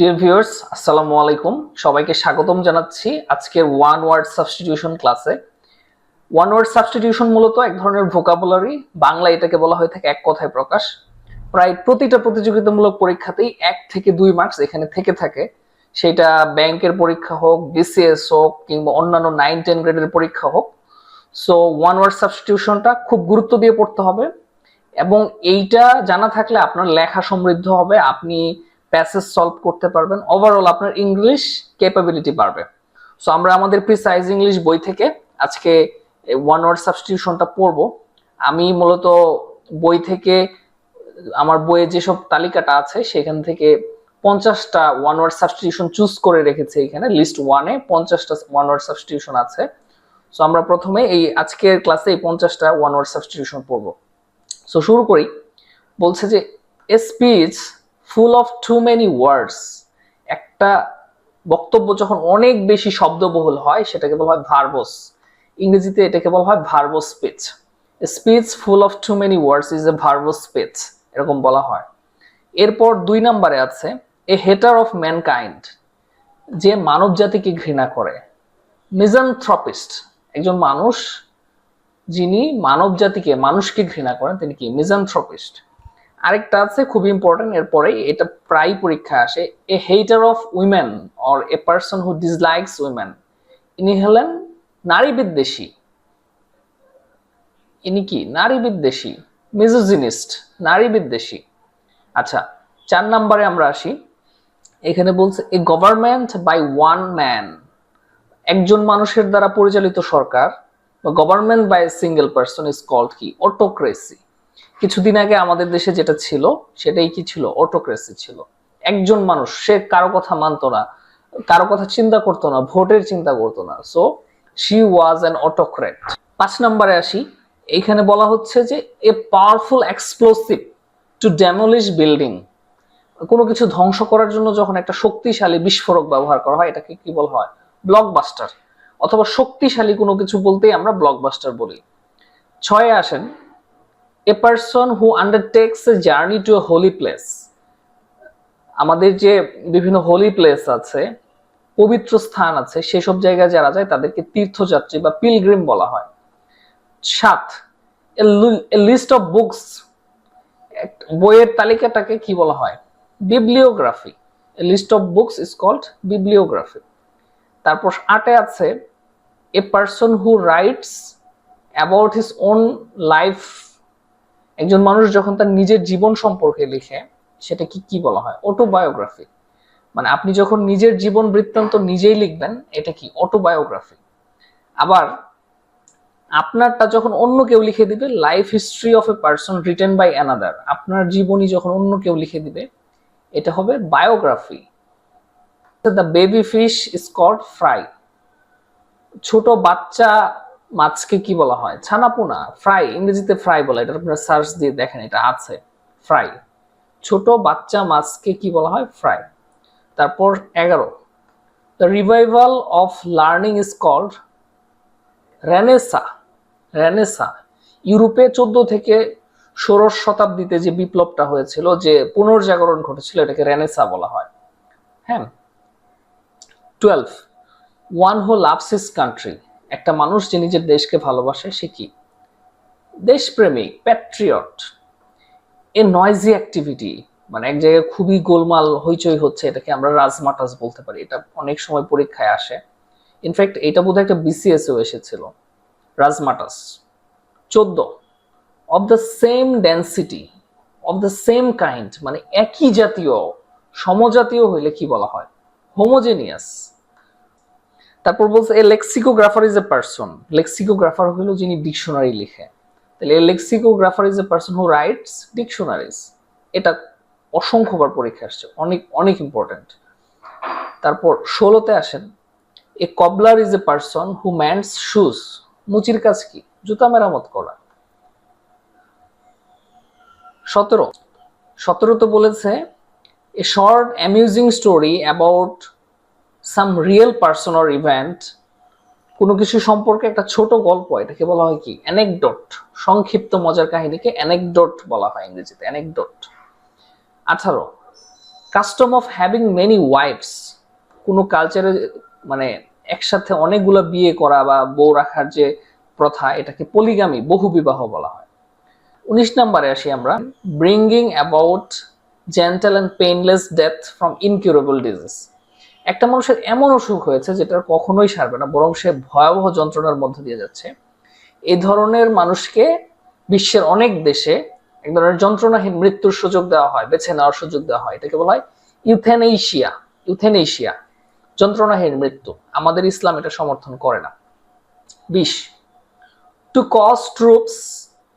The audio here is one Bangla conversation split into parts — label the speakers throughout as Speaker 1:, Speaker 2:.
Speaker 1: ডিয়ার ভিউয়ার্স আসসালামু আলাইকুম। সবাইকে স্বাগতম জানাচ্ছি আজকের ওয়ান ওয়ার্ড সাবস্টিটিউশন ক্লাসে ওয়ান ওয়ার্ড সাবস্টিটিউশন মূলত এক ধরনের ভোকাবুলারি বাংলা এটাকে বলা হয়ে থাকে এক কথায় প্রকাশ। প্রায় প্রতিটা প্রতিযোগিতামূলক পরীক্ষাতেই এক থেকে দুই মার্কস এখানে থেকে থাকে। সেটা ব্যাংকের পরীক্ষা হোক বিসিএস হোক, কিংবা অন্যান্য নাইন টেন গ্রেডের পরীক্ষা হোক। সো ওয়ান ওয়ার্ড সাবস্টিটিউশনটা খুব গুরুত্ব দিয়ে পড়তে হবে। এবং এইটা জানা থাকলে আপনার লেখা সমৃদ্ধ হবে। আপনি প্যাসেজ সলভ করতে পারবেন। ওভারঅল আপনার ইংলিশ ক্যাপাবিলিটি বাড়বে। সো আমরা আমাদের প্রিসাইজ ইংলিশ বই থেকে আজকে ওয়ান ওয়ার্ড সাবস্টিটিউশনটা পড়ব। আমি মূলত বই থেকে, আমার বইয়ে যেসব তালিকাটা আছে, সেখান থেকে পঞ্চাশটা ওয়ান ওয়ার্ড সাবস্টিটিউশন চুজ করে রেখেছি এখানে। লিস্ট ওয়ানে পঞ্চাশটা ওয়ান ওয়ার্ড সাবস্টিটিউশন আছে। সো আমরা প্রথমে এই আজকের ক্লাসে এই পঞ্চাশটা ওয়ান ওয়ার্ড সাবস্টিটিউশন পড়ব। সো শুরু করি। বলছে যে speech full of too many words একটা বক্তব্য যখন অনেক বেশি শব্দবহুল হয়, সেটাকে বলা হয় ভার্বস ইংরেজিতে এটাকে বলা হয় verbose speech speech full of too many words is a verbose speech এরকম বলা হয়। এরপর দুই নম্বরে আছে এ হেটার অফ ম্যানকাইন্ড যে মানব জাতিকে ঘৃণা করে। মিজানথ্রপিস্ট একজন মানুষ যিনি মানব জাতিকে মানুষকে ঘৃণা করেন, তিনি কি? মিজানথ্রপিস্ট আরেকটা আছে খুব ইম্পর্টেন্ট এরপরে এটা প্রায় পরীক্ষা আসে a hater of women or a person who dislikes women ইনি হলেন নারী বিদ্বেষী। ইনি কি? নারী বিদ্বেষী মিজোজিনিস্ট নারী বিদ্বেষী। আচ্ছা চার নম্বরে আমরা আসি। এখানে বলছে a government by one man একজন মানুষের দ্বারা পরিচালিত সরকার বা government by single person is called কি? অটোক্রেসি কিছুদিন আগে আমাদের দেশে যেটা ছিল, সেটাই কি ছিল? অটোক্রেসি ছিল। একজন মানুষ, সে কারও কথা মানতো না, কারও কথা চিন্তা করতো না, ভোটের চিন্তা করতো না। So she was an autocrat পাঁচ নম্বরে আসি। এইখানে বলা হচ্ছে যে a powerful explosive to demolish building কোনো কিছু ধ্বংস করার জন্য যখন একটা শক্তিশালী বিস্ফোরক ব্যবহার করা হয়, এটাকে কি বলা হয়? ব্লকবাস্টার অথবা শক্তিশালী কোনো কিছু বলতেই আমরা ব্লকবাস্টার বলি। ছয়ে আসেন। A person who undertakes a journey to a holy place আমাদের যে বিভিন্ন হোলি প্লেস আছে, পবিত্র স্থান আছে, সেসব জায়গায় যারা যায়, তাদেরকে তীর্থযাত্রী বা পিলগ্রিম বলা হয়। সাত এ লিস্ট অফ বুকস বইয়ের তালিকাটাকে কি বলা হয়? Bibliography list of books is called bibliography তারপর আটে আছে a person who writes about his own life একজন মানুষ যখন তার নিজের জীবন সম্পর্কে লিখে সেটা কি কি বলা হয়? অটোবায়োগ্রাফি মানে আপনি যখন নিজের জীবন বৃত্তান্ত নিজেই লিখবেন, এটা কি? অটোবায়োগ্রাফি আবার আপনারটা যখন অন্য কেউ লিখে দিবে life history of a person written by another আপনার জীবনী যখন অন্য কেউ লিখে দিবে, এটা হবে biography the baby fish is called fry ছোট বাচ্চা মাছকে কি বলা হয়? ছানাপোনা, ফ্রাই, ইংরেজিতে ফ্রাই বলা, এটা আপনারা সার্চ দিয়ে দেখেন, এটা আছে, ফ্রাই। ছোট বাচ্চা মাছকে কি বলা হয়? ফ্রাই। তারপর এগারো the revival of learning is called renaissance renaissance ইউরোপে চোদ্দ থেকে ষোড়শ শতাব্দীতে যে বিপ্লবটা হয়েছিল, যে পুনর্জাগরণ ঘটেছিল, এটাকে রেনেসা বলা হয়। হ্যাঁ? Twelve one who loves country একটা মানুষ যে নিজের দেশকে ভালোবাসে, সে কি? দেশপ্রেমিক প্যাট্রিয়ট এ নয়েজি অ্যাক্টিভিটি মানে এক জায়গায় খুবই গোলমাল হইচই হচ্ছে, এটাকে আমরা রাজমাটাস বলতে পারি। এটা অনেক সময় পরীক্ষায় আসে। ইনফ্যাক্ট এটা বোধহয় একটা বিসিএসও এসেছিল রাজমাটাস চোদ্দ of the same density of the same kind মানে একই জাতীয়, সমজাতীয় হইলে কি বলা হয়? হোমোজেনিয়াস তারপর বলছে, এ লেক্সিকোগ্রাফার ইজ এ পার্সন লেক্সিকোগ্রাফার হলো যিনি ডিকশনারি লিখে। তাহলে a lexicographer is a person who writes dictionaries এটা অসংখ্যবার পরীক্ষা আসছে, অনেক অনেক ইম্পর্টেন্ট তারপর ষোলোতে আসেন, a cobbler is a person who mends shoes মুচির কাজ কি? জুতা মেরামত করা। সতেরো, সতেরোতে বলেছে, a short amusing story about some real person or event কোনো কিছু সম্পর্কে একটা ছোট গল্প, এটাকে বলা হয় কি? অ্যানেকডোট সংক্ষিপ্ত মজার কাহিনীকে অ্যানেকডোট বলা হয় ইংরেজিতে অ্যানেকডোট আঠারো custom of having many wifes কোনো কালচারে মানে একসাথে অনেকগুলো বিয়ে করা বা বউ রাখার যে প্রথা, এটাকে পলিগামি বহু বিবাহ বলা হয়। উনিশ নম্বরে আসি আমরা bringing about gentle and painless death from incurable disease একটা মানুষের এমন অসুখ হয়েছে যেটা কখনোই সারবে না, বরং সে ভয়াবহ যন্ত্রণার মধ্যে দিয়ে যাচ্ছে। এই ধরনের মানুষকে বিশ্বের অনেক দেশে এক ধরনের যন্ত্রণাহীন মৃত্যুর সুযোগ দেওয়া হয়, বেছে নেওয়ার সুযোগ দেওয়া হয়। এটাকে বলা হয় ইউথেনেশিয়া ইউথেনেশিয়া, যন্ত্রণাহীন মৃত্যু। আমাদের ইসলাম এটা সমর্থন করে না। বিশ to cause troops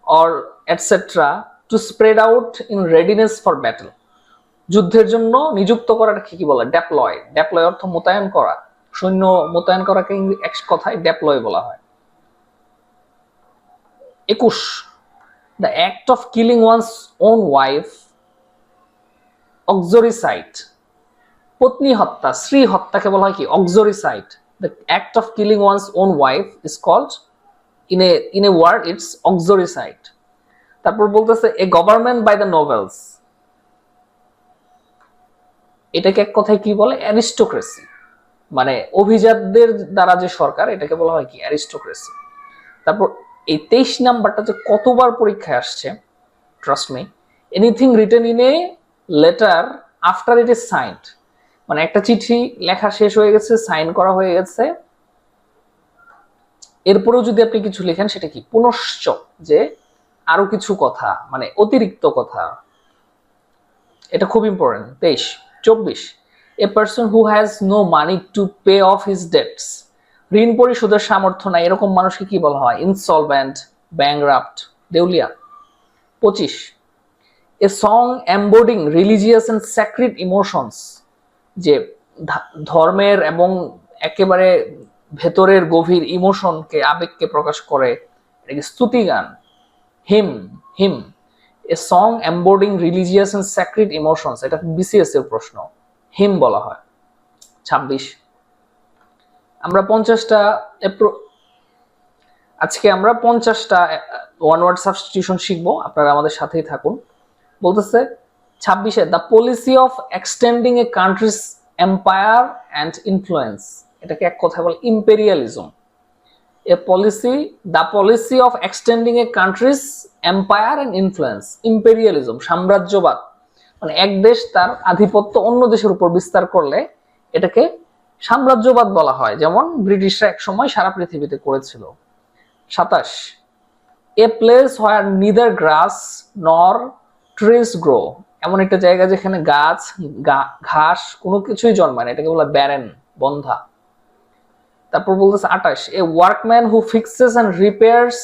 Speaker 1: or etcetera to spread out in readiness for battle যুদ্ধের জন্য নিযুক্ত করাটাকে কি বলে? ড্যাপ্লয় ড্যাপ্লয় অর্থ মোতায়েন করা। সৈন্য মোতায়েন করাকে এক কথায় ডেপ্লয় বলা হয়। একুশ। The act of killing one's own wife uxoricide পত্নী হত্যা, স্ত্রী হত্যাকে বলা হয় কি? Uxoricide the act of killing one's own wife is called in a in a word it's uxoricide তারপর বলতেছে a government by the nobles এটাকে এক কথায় কি বলে? অ্যারিস্টোক্রেসি মানে অভিজাতদের দ্বারা যে সরকার, এটাকে বলা হয় কি? অ্যারিস্টোক্রেসি তারপর এই তেইশ নাম্বারটা যে কতবার পরীক্ষায় আসছে trust me anything return in a letter after it is signed মানে একটা চিঠি লেখা শেষ হয়ে গেছে সাইন করা হয়ে গেছে। এরপরেও যদি আপনি কিছু লেখেন, সেটা কি? পুনশ্চ যে আরও কিছু কথা মানে অতিরিক্ত কথা। এটা খুব ইম্পর্টেন্ট তেইশ। চব্বিশ a person who has no money to pay off his debts ঋণ পরিশোধের সামর্থ্য নাই, এরকম মানুষকে কি বলা হয়? ইনসলভেন্ট ব্যাংরাপ্ট দেউলিয়া। পঁচিশ a song embodying religious and sacred emotions যে ধর্মের এবং একেবারে ভেতরের গভীর ইমোশনকে আবেগকে প্রকাশ করে। এটাকে স্তুতি গান। Hymn hymn a song embodying religious and sacred emotions এটা বিসিএস এর প্রশ্ন। হিম বলা হয়। ছাব্বিশ। আমরা পঞ্চাশটা আজকে আমরা পঞ্চাশটা ওয়ান ওয়ার্ড সাবস্টিটিউশন শিখব। আপনারা আমাদের সাথেই থাকুন। বলতেছে, ছাব্বিশে the policy of extending a country's empire and influence এটাকে এক কথায় বলে imperialism a policy the policy of extending a country's empire and influence imperialism সাম্রাজ্যবাদ। মানে এক দেশ তার আধিপত্য অন্য দেশের উপর বিস্তার করলে এটাকে সাম্রাজ্যবাদ বলা হয়, যেমন ব্রিটিশরা এক সময় সারা পৃথিবীতে করেছিল। সাতাশ এ প্লেস হোয়ার নিদার গ্রাস নর ট্রিস গ্রো এমন একটা জায়গা যেখানে গাছ ঘাস কোনো কিছুই জন্মায় না, এটাকে বলা ব্যারেন বন্ধা। তারপর বলতেছে আঠাশ। A workman who fixes and repairs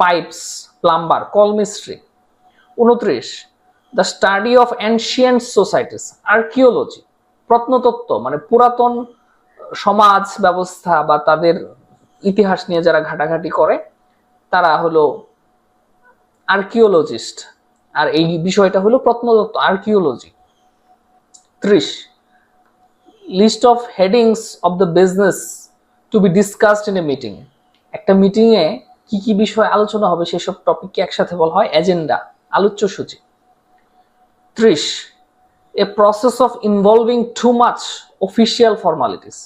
Speaker 1: pipes plumber call মিস্ট্রি উনত্রিশ the study of ancient societies archaeology প্রত্নতত্ত্ব মানে পুরাতন সমাজ ব্যবস্থা বা তাদের ইতিহাস নিয়ে যারা ঘাটাঘাটি করে, তারা হলো আর্কিওলজিস্ট আর এই বিষয়টা হলো প্রত্নতত্ত্ব আর্কিওলজি ত্রিশ list of headings of the business to be discussed in a meeting একটা মিটিংয়ে কি কি বিষয় আলোচনা হবে সেসব টপিককে একসাথে বলা হয়? এজেন্ডা আলোচ্য সূচি। ত্রিশ a process of involving too much official formalities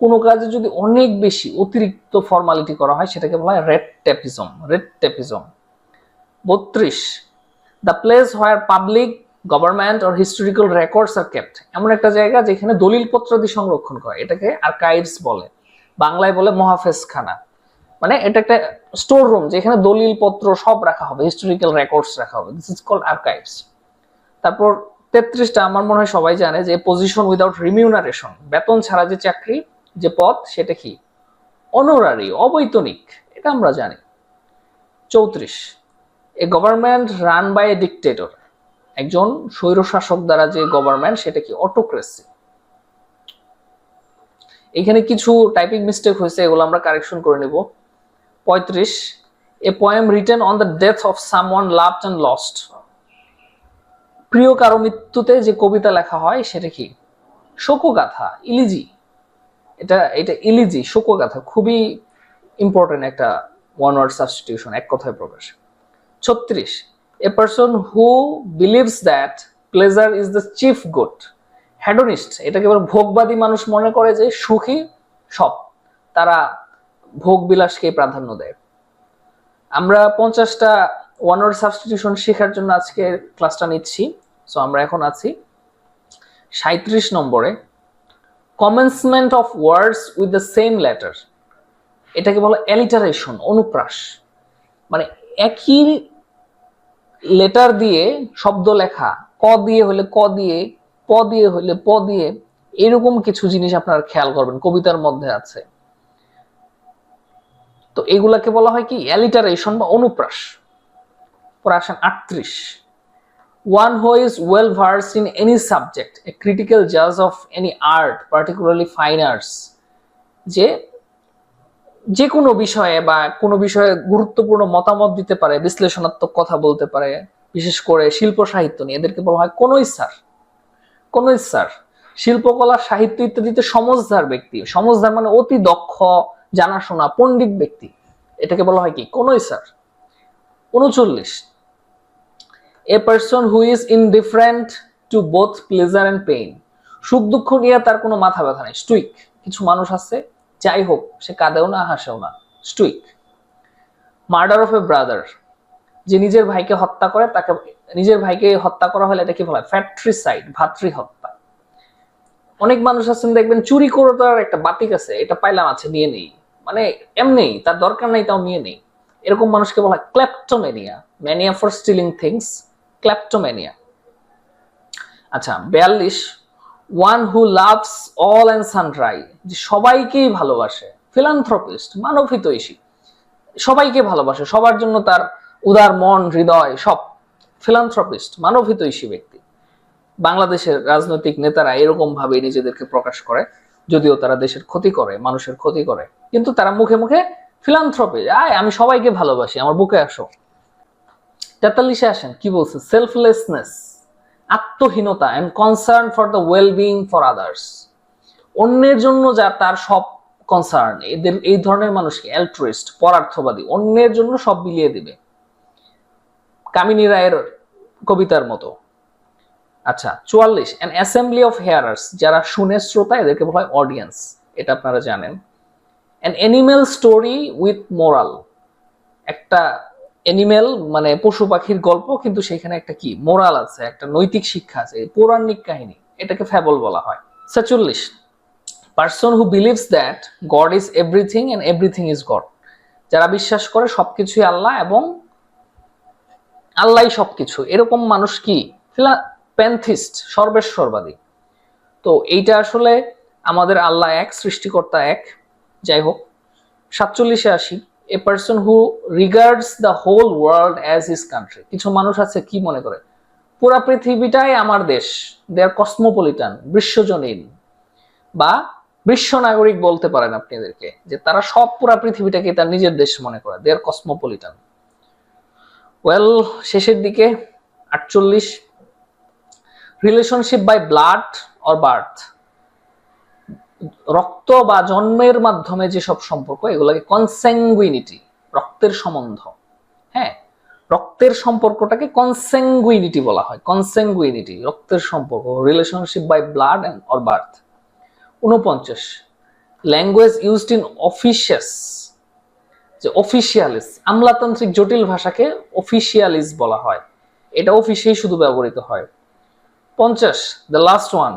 Speaker 1: কোনো কাজে যদি অনেক বেশি অতিরিক্ত ফর্মালিটি করা হয়, সেটাকে বলা হয় রেড টেপিজম রেড টেপিজম বত্রিশ the place where public government or historical records are kept এমন একটা জায়গা যেখানে দলিলপত্রাদি সংরক্ষণ করে। এটাকে আর্কাইভস বলে। বাংলায় বলে মহাফেজখানা। মানে এটা একটা স্টোর রুম যেখানে দলিলপত্র সব রাখা হবে হিস্টোরিক্যাল রেকর্ডস রাখা হবে। দিস ইজ কল্ড আর্কাইভস তারপর তেত্রিশটা আমার মনে হয় সবাই জানে যে পজিশন উইদাউট রিমিউনারেশন বেতন ছাড়া যে চাকরি, যে পদ, সেটা কি? অনোরারি অবৈতনিক, এটা আমরা জানি। চৌত্রিশ a government run by a dictator একজন স্বৈরশাসক দ্বারা যে গভর্নমেন্ট সেটা কি অটোক্রেসি এখানে কিছু টাইপিং মিস্টেক হয়েছে, এগুলো আমরা কারেকশন করে নিব। পঁয়ত্রিশ a poem written on the death of someone loved and lost প্রিয় কারও মৃত্যুতে যে কবিতা লেখা হয়, সেটা কি? শোকগাথা, ইলিজি। এটা এটা ইলিজি, শোকগাথা, খুবই ইম্পর্টেন্ট একটা ওয়ান ওয়ার্ড সাবস্টিটিউশন এক কথায় প্রকাশ। ছত্রিশ a person who believes that pleasure is the chief good hedonist এটাকে এবার ভোগবাদী মানুষ মনে করে যে সুখী সব, তারা ভোগ বিলাসকে প্রাধান্য দেয়। আমরা পঞ্চাশটা ওয়ার্ড সাবস্টিটিউশন শেখার জন্য আজকে ক্লাসটা নিচ্ছি সো আমরা এখন আছি সাঁত্রিশ নম্বরে। Commencement of words with the same letter এটাকে বলা অ্যালিটারেশন অনুপ্রাস। মানে একই লেটার দিয়ে শব্দ লেখা ক দিয়ে হলে ক দিয়ে প দিয়ে হলে প দিয়ে এরকম কিছু জিনিস আপনারা খেয়াল করবেন কবিতার মধ্যে আছে। তো এগুলাকে বলা হয় কি? অ্যালিটারেশন বা অনুপ্রাস। পরে আটত্রিশ। One who is well versed in any subject, a critical judge of any art, particularly fine arts, যে যে কোনো বিষয়ে বা কোনো বিষয়ে গুরুত্বপূর্ণ মতামত দিতে পারে, বিশ্লেষণাত্মক কথা বলতে পারে, বিশেষ করে শিল্প সাহিত্য নিয়ে, এদেরকে বলা হয় কোন স্যার। কোন স্যার। শিল্পকলা, সাহিত্য ইত্যাদিতে সমজদার ব্যক্তি। সমজদার মানে অতি দক্ষ, জানাশোনা, পণ্ডিত ব্যক্তি। এটাকে বলা হয় কি? কোন স্যার। উনচল্লিশ। A person who is indifferent to both pleasure and pain সুখ দুঃখ নিয়ে তার কোনো মাথা ব্যথা নেই। স্টুইক। কিছু মানুষ আছে যাই হোক সে কাঁদেও না, হাসেও না। Stoic. Murder of a brother যে নিজের ভাইকে হত্যা করে, তাকে, নিজের ভাইকে হত্যা করা হলে এটা কি বলা হয়? ফ্যাট্রিসাইড ভাতৃ হত্যা অনেক মানুষ আছেন, দেখবেন চুরি করে তার একটা বাতিক আছে, এটা পাইলাম, আছে, নিয়ে নেই। মানে এমনি, তার দরকার নেই, তাও নিয়ে নেই। এরকম মানুষকে বলা হয় kleptomania mania for stealing things kleptomania আচ্ছা বিয়াল্লিশ one who loves all and sundry যে সবাইকেই ভালোবাসে। ফিলান্থ্রপিস্ট মানবহিতৈষী সবাইকে ভালোবাসে। সবার জন্য তার উদার মন, হৃদয়, সব। ফিলান্থ্রপিস্ট মানবহিতৈষী ব্যক্তি। বাংলাদেশের রাজনৈতিক নেতারা এরকম ভাবে নিজেদেরকে প্রকাশ করে। যদিও তারা দেশের ক্ষতি করে, মানুষের ক্ষতি করে। কিন্তু তারা মুখে মুখে ফিলান্থ্রপি আয়, আমি সবাইকে ভালোবাসি, আমার বুকে আসো। তেতাল্লিশে আসেন, কি বলছে? Selflessness আত্মহীনতা and concern for the wellbeing for others অন্যের জন্য যা তার সব কনসার্ন এদের, এই ধরনের মানুষকে অ্যালট্রিস্ট পরার্থবাদী, অন্যের জন্য সব বিলিয়ে দিবে। কামিনী রায়ের কবিতার মতো। আচ্ছা চুয়াল্লিশ অ্যান অ্যাসেম্বলি অফ হেয়ারার্স যারা শুনে শ্রোতা, এদেরকে বলা হয় অডিয়েন্স এটা আপনারা জানেন। An animal story with moral একটা অ্যানিমেল মানে পশু পাখির গল্প, কিন্তু সেখানে একটা কি? মোরাল আছে, একটা নৈতিক শিক্ষা আছে পৌরাণিক কাহিনী, এটাকে ফ্যাবল বলা হয়। ছেচল্লিশ। Person who believes that God is everything and everything is God যারা বিশ্বাস করে সবকিছুই আল্লাহ এবং আল্লাহই সবকিছু। এরকম মানুষ কি? ফিলা প্যান্থিস্ট সর্বেশ্বরবাদী। তো এইটা আসলে আমাদের আল্লাহ এক, সৃষ্টিকর্তা এক। যাই হোক, সাতচল্লিশে আসি। A person who regards the whole world as his country কিছু মানুষ আছে কি মনে করে? পুরা পৃথিবীটাই আমার দেশ। দে আর কসমোপলিটান বিশ্বজনীন। বা বিশ্ব নাগরিক বলতে পারেন আপনি এদেরকে, যে তারা সব পুরা পৃথিবীটাকে তার নিজের দেশ মনে করে। দে আর কসমোপলিটান ওয়েল শেষের দিকে, আটচল্লিশ relationship by blood or birth রক্ত বা জন্মের মাধ্যমে যেসব সম্পর্ক, এগুলোকে কনসেঙ্গুইনিটি রক্তের সম্বন্ধ। হ্যাঁ? রক্তের সম্পর্কটাকে কনসেঙ্গুইনিটি বলা হয়। কনসেঙ্গুইনিটি রক্তের সম্পর্ক relationship by blood and or birth উনপঞ্চাশ ল্যাঙ্গুয়েজ ইউজড ইন অফিসিয়াস যে অফিসিয়ালিস আমলাতান্ত্রিক জটিল ভাষাকে অফিসিয়ালিস বলা হয়। এটা অফিসেই শুধু ব্যবহৃত হয়। পঞ্চাশ the last one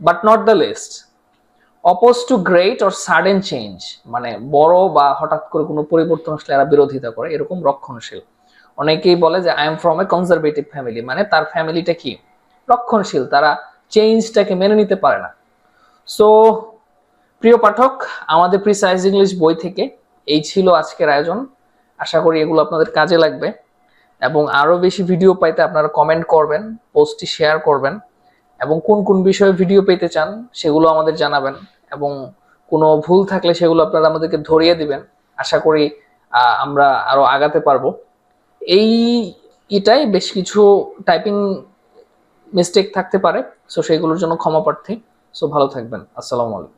Speaker 1: but not the least oppose to great or sudden change মানে বড় বা হঠাৎ করে কোনো পরিবর্তন আসলে এরা বিরোধিতা করে, এরকম রক্ষণশীল। অনেকেই বলে যে I am from a conservative family মানে তার ফ্যামিলিটা কি? রক্ষণশীল, তারা চেঞ্জটাকে মেনে নিতে পারে না। সো প্রিয় পাঠক, আমাদের প্রিসাইজ ইংলিশ বই থেকে এই ছিল আজকের আয়োজন। আশা করি এগুলো আপনাদের কাজে লাগবে। এবং আরও বেশি ভিডিও পাইতে আপনারা কমেন্ট করবেন পোস্টটি শেয়ার করবেন। এবং কোন কোন বিষয়ে ভিডিও পেতে চান, সেগুলো আমাদের জানাবেন। এবং কোনো ভুল থাকলে সেগুলো আপনারা আমাদেরকে ধরিয়ে দিবেন। আশা করি আমরা আরও আগাতে পারব। এই এটাই বেশ কিছু টাইপিং মিস্টেক থাকতে পারে সো সেগুলোর জন্য ক্ষমা প্রার্থী। সো ভালো থাকবেন। আসসালামু আলাইকুম।